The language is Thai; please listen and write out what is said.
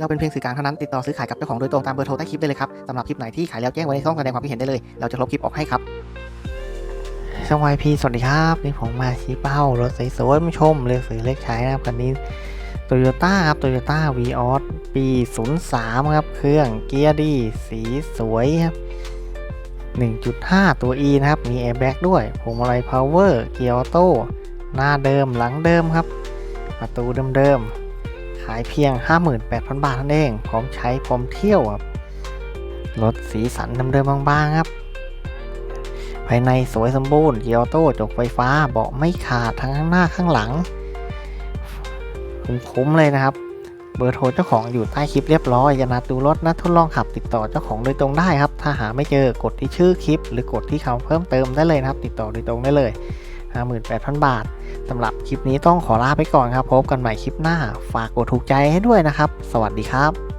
เราเป็นเพียงสื่อกลางเท่านั้นติดต่อซื้อขายกับเจ้าของโดยตรงตามเบอร์โทรใต้คลิปได้เลยครับสำหรับคลิปไหนที่ขายแล้วแจ้งไว้ในช่องแสดงความคิดเห็นได้เลย เราจะลบคลิปออกให้ครับช่องวายพีสวัสดีครับนี่ผมมาชี้เป้ารถสวยๆมาชมเลือกซื้อเลือกใช้นะครับคันนี้โตโยต้าครับโตโยต้าวีออสปี 03 ครับ เครื่องเกียร์ดี สีสวยครับ 1.5 ตัว E นะครับ มีแอร์แบ็กด้วยพวงมาลัยพาวเวอร์ เกียร์ออโต้ หน้าเดิมหลังเดิมครับ ประตูเดิมๆ ขายเพียง 58,000 บาทนั่นเอง พร้อมใช้พร้อมเที่ยวครับรถสีสันเดิมๆบางๆครับ ภายในสวยสมบูรณ์เกียร์ออโต้จกไฟฟ้าเบาะไม่ขาดทั้งข้างหน้าข้างหลัง คุ้มๆเลยนะครับ เบอร์โทรเจ้าของอยู่ใต้คลิปเรียบร้อยจะนัดดูรถนัดทดลองขับติดต่อเจ้าของโดยตรงได้ครับ ถ้าหาไม่เจอกดที่ชื่อคลิป หรือกดที่คำเพิ่มเติมได้เลยนะครับ ติดต่อโดยตรงได้เลย 58,000 บาทสำหรับคลิปนี้ต้องขอลาไปก่อนครับ พบกันใหม่คลิปหน้า ฝากกดถูกใจให้ด้วยนะครับ สวัสดีครับ